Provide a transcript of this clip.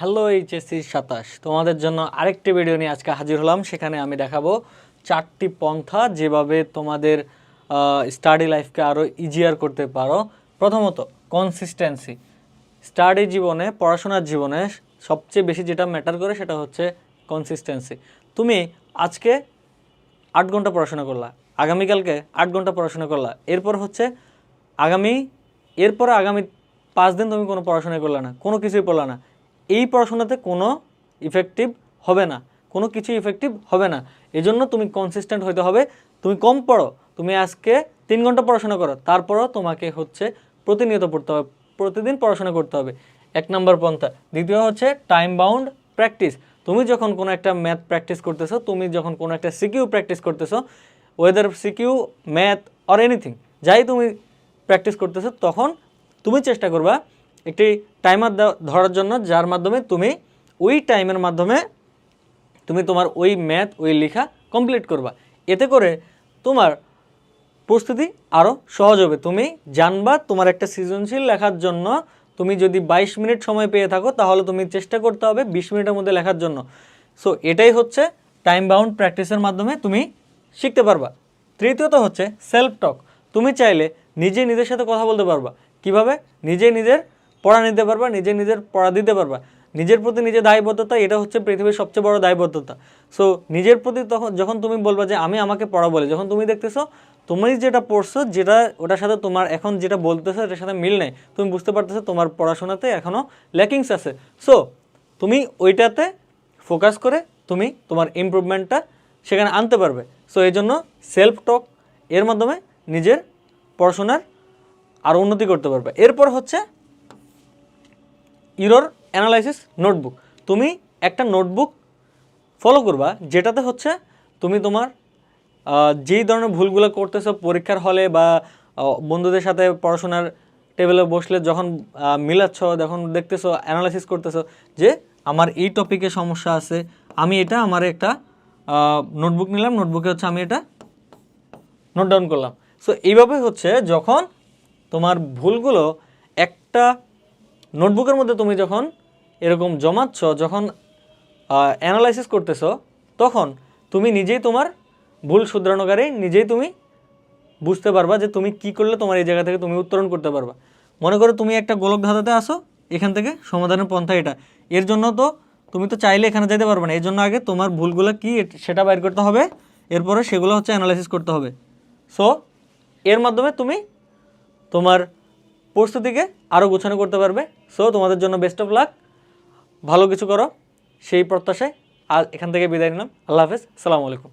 Hello HSC সাতাশ। তোমাদের জন্য আরেকটি ভিডিও নিয়ে আজকে হাজির হলাম। সেখানে আমি দেখাবো চারটি পন্থা যেভাবে তোমাদের স্টাডি লাইফকে আরও ইজিয়ার করতে পারো। প্রথমত কনসিস্টেন্সি স্টাডি জীবনে, পড়াশোনার জীবনে সবচেয়ে বেশি যেটা ম্যাটার করে সেটা হচ্ছে কনসিস্টেন্সি তুমি আজকে আট ঘণ্টা পড়াশোনা করলা, আগামীকালকে আট ঘণ্টা পড়াশোনা করলা, এরপর হচ্ছে আগামী, এরপরে আগামী পাঁচ দিন তুমি কোনো পড়াশোনা করলে না, কোনো কিছুই পড়লা না। এই পড়াশোনাতে কোনো ইফেক্টিভ হবে না। কোনো কিছু ইফেক্টিভ হবে না। এজন্য তুমি কনসিস্টেন্ট হতে হবে। তুমি কম পড়ো। তুমি আজকে তিন ঘণ্টা পড়াশোনা করো। তারপরও তোমাকে হচ্ছে প্রতিনিয়ত পড়তে হবে। প্রতিদিন পড়াশোনা করতে হবে। এক নম্বর পন্থা। দ্বিতীয় হচ্ছে টাইম বাউন্ড প্র্যাকটিস তুমি যখন কোনো একটা ম্যাথ প্র্যাকটিস করতেছো, তুমি যখন কোনো একটা সিকিউ প্র্যাকটিস করতেছো whether CQ math or anything যাই তুমি প্র্যাকটিস করতেছো, তখন তুমি চেষ্টা করবা একটি টাইমার ধরার জন্য, যার মাধ্যমে তুমি ওই টাইমের মাধ্যমে তুমি তোমার ওই ম্যাথ ওই লেখা কমপ্লিট করবা। এতে করে তোমার প্রস্তুতি আরও সহজ হবে। তুমি জানবা তোমার একটা সৃজনশীল লেখার জন্য। তুমি যদি বাইশ মিনিট সময় পেয়ে থাকো, তাহলে তুমি চেষ্টা করতে হবে বিশ মিনিটের মধ্যে লেখার জন্য। সো এটাই হচ্ছে টাইম বাউন্ড প্র্যাকটিসের মাধ্যমে তুমি শিখতে পারবা। তৃতীয়ত হচ্ছে সেলফ টক তুমি চাইলে নিজে নিজের সাথে কথা বলতে পারবা। কীভাবে? নিজে নিজের পড়া নিতে পারবা, নিজে নিজের পড়া দিতে পারবা। নিজের প্রতি নিজের দায়বদ্ধতা, এটা হচ্ছে পৃথিবীর সবচেয়ে বড় দায়বদ্ধতা। সো নিজের প্রতি তখন যখন তুমি বলবা যে, আমি আমাকে পড়া বলে, যখন তুমি দেখতেছো, তুমি যেটা পড়ছো, যেটা, ওটার সাথে তোমার এখন যেটা বলতেছো এটার সাথে মিল নেই। তুমি বুঝতে পারতেছো তোমার পড়াশোনাতে এখনও ল্যাকিংস আছে। সো তুমি ওইটাতে ফোকাস করে তুমি তোমার ইমপ্রুভমেন্টটা সেখানে আনতে পারবে। সো এই জন্য সেলফ টক এর মাধ্যমে নিজের পড়াশোনার আরও উন্নতি করতে পারবে। এরপর হচ্ছে ইরোর অ্যানালাইসিস নোটবুক। তুমি একটা নোটবুক ফলো করবা, যেটাতে হচ্ছে তুমি তোমার যেই ধরনের ভুলগুলো করতেছো পরীক্ষার হলে বা বন্ধুদের সাথে পড়াশোনার টেবিলে বসলে যখন মিলাচ্ছ, যখন দেখতেছো অ্যানালাইসিস করতেছো যে আমার এই টপিকে সমস্যা আছে, আমি এটা আমার একটা নোটবুক নিলাম, নোটবুকে হচ্ছে আমি এটা নোট ডাউন করলাম। সো এইভাবে হচ্ছে যখন তোমার ভুলগুলো একটা নোটবুকের মধ্যে তুমি যখন এরকম জমাচ্ছ, যখন অ্যানালাইসিস করতেছ, তখন তুমি নিজেই তোমার ভুল শুধরানোকারী নিজেই তুমি বুঝতে পারবা যে তুমি কি করলে তোমার এই জায়গা থেকে তুমি উত্তরণ করতে পারবা। মনে করো তুমি একটা গোলক ধাঁধাতে আসো, এখান থেকে সমাধানের পন্থা এটা। এর জন্য তো তুমি তো চাইলে এখানে যেতে পারবে না, এর জন্য আগে তোমার ভুলগুলো কি সেটা বাইর করতে হবে, এরপরে সেগুলো হচ্ছে অ্যানালাইসিস করতে হবে। সো এর মাধ্যমে তুমি তোমার প্রস্তুতিকে আরও গোছানো করতে পারবে। সো তোমাদের জন্য বেস্ট অফ লাক ভালো কিছু করো, সেই প্রত্যাশায় আর এখান থেকে বিদায় নিলাম। আল্লাহ হাফেজ। সালামু আলাইকুম।